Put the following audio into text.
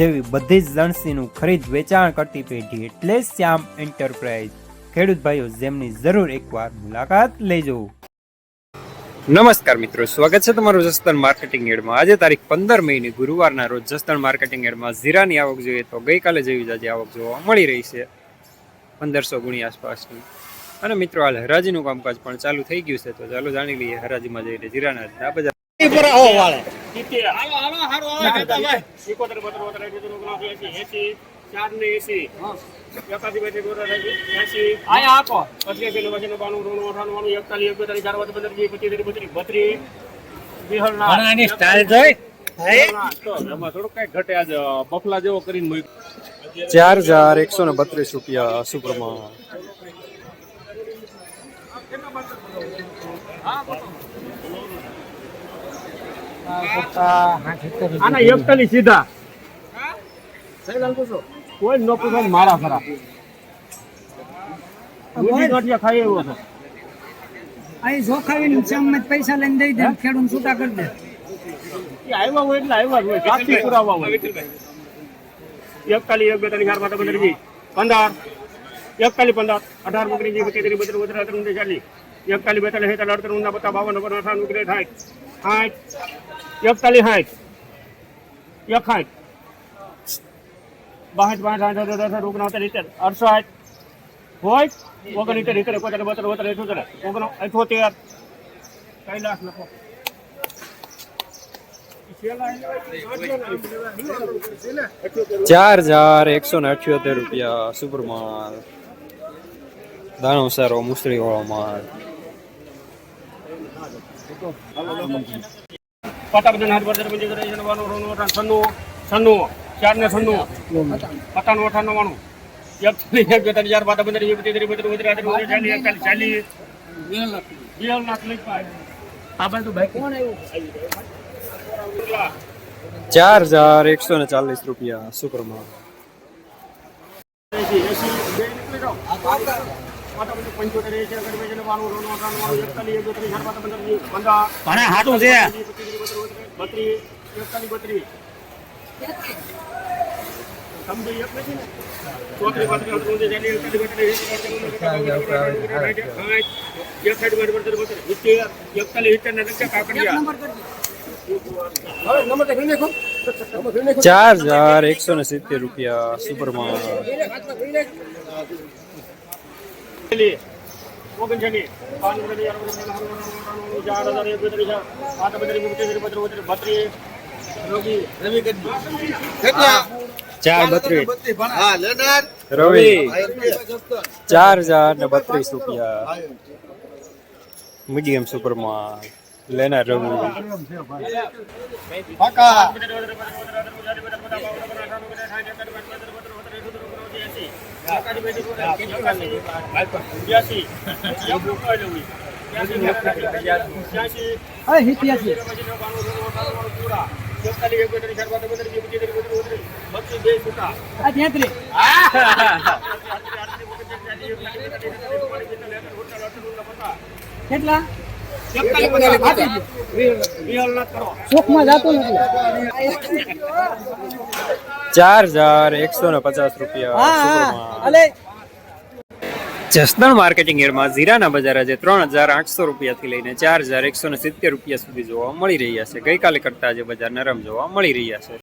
જેવી બધી જ લણસીનું ખરીદ વેચાણ કરતી પેઢી એટલે શ્યામ એન્ટરપ્રાઇઝ. ખેડૂત ભાઈઓ જેમની જરૂર એકવાર મુલાકાત લેજો. નમસ્કાર મિત્રો સ્વાગત છે તમારું જસદણ માર્કેટિંગ એડમાં. આજે તારીખ પંદર મહિની ગુરુવારના રોજ જસદણ માર્કેટિંગ એડમાં ઝીરાની આવક જોઈએ તો ગઈકાલે જેવી જ આજે આવક જોવા મળી રહી છે પંદરસો ગુણી આસપાસની. અને મિત્રો હાલ હરાજીનું કામકાજ પણ ચાલુ થઈ ગયું છે તો ચાલો જાણી લઈએ હરાજીમાં જઈને જીરાના આ બજાર આવે એકોતેર બતેર બતેર એસી ઓગણસી એસી એસી ચાર ને એસી. એકાસી બેસી બોતેર એસી આપો. અઠાણું એકતાલીસ એકતાલીસ પંદર વીસ પચીસ બત્રીસ બત્રીસ બિહારના સ્ટાઇલ જોઈ? ચાર હજાર એકસો ને બત્રીસ રૂપિયા સુપરમાં આના એકતાલીસ સીધા. કોઈ નો પૂછો મારા ખરા. ખાઈ એવો છો અહીં જોખાવીને ચમચ પૈસા લઈને દઈ દે ખેડૂત છૂટા કરી દે. આવ્યા હોય એટલે આવ્યા હોય સાક્ષી પુરાવા હોય. એકતાલીસ એક બેતાલીસ ચાર પાંચ પંદર વીસ. પંદર. એકતાલીસ પંદર. અઢાર બત્રીસ વીસ પચીસ ત્રીસ બત્રીસ બત્રીસ ત્રણ ચાલીસ એકતાલીસ બેતાલીસ અડતાલીસ ઊંધા પચાસ બાવન અગર અઠાવન ઓગણીસ સાઠ. સાઠ. એકતાલીસ સાઠ એક સાઠ બાસઠ પાંચ સાઠ અડસઠ અડસઠ ઓગણસત્તર ઇત્તેર અડસઠ હોય ઓગણીતેર ઇત્તેર એકોતેર બોતેર બોતેર અઠોતેર ઓગણ અઠોતેર કઈ લાખ લખો ચાર હજાર એકસો ને અઠ્યોતેર રૂપિયા સુપરમાલ દાણો સારો મુસળી વાળો માલ બધા હાથ પર પંચોતેર એંસી નવ્વાણું નવ્વાણું અઠાણું છન્નું છન્નું ચાર ને છન્નું. પતાનું અઠાણું નવ્વાણું. ચાલી એક બેતાલીસ ચાર પાંચ પંદર પચીસ ત્રીસ બત્રીસ બત્રીસ આઠ ચાલીસ એકતાલીસ ચાલીસ. બે લાખ લઈ પાય ચાર હજાર એકસો ને ચાલીસ રૂપિયા સુપરમાલ પણ હાટું છે ચાર હજાર એકસો ને સિત્તેર રૂપિયા સુપરમાલ ચાર બેત્રીસ રવિ ચાર હજાર ને બત્રીસ રૂપિયા મીડિયમ સુપરમાં લેનાર રવિ પાકા કેટલા? ચાર હજાર એકસો ને પચાસ રૂપિયા જસદણ માર્કેટિંગ એરમાં જીરાના બજાર આજે ત્રણ હજાર આઠસો રૂપિયાથી લઈને ચાર હજાર એકસો ને સિત્તેર રૂપિયા સુધી જોવા મળી રહ્યા છે. ગઈકાલે કરતા આજે બજાર નરમ જોવા મળી રહ્યા છે.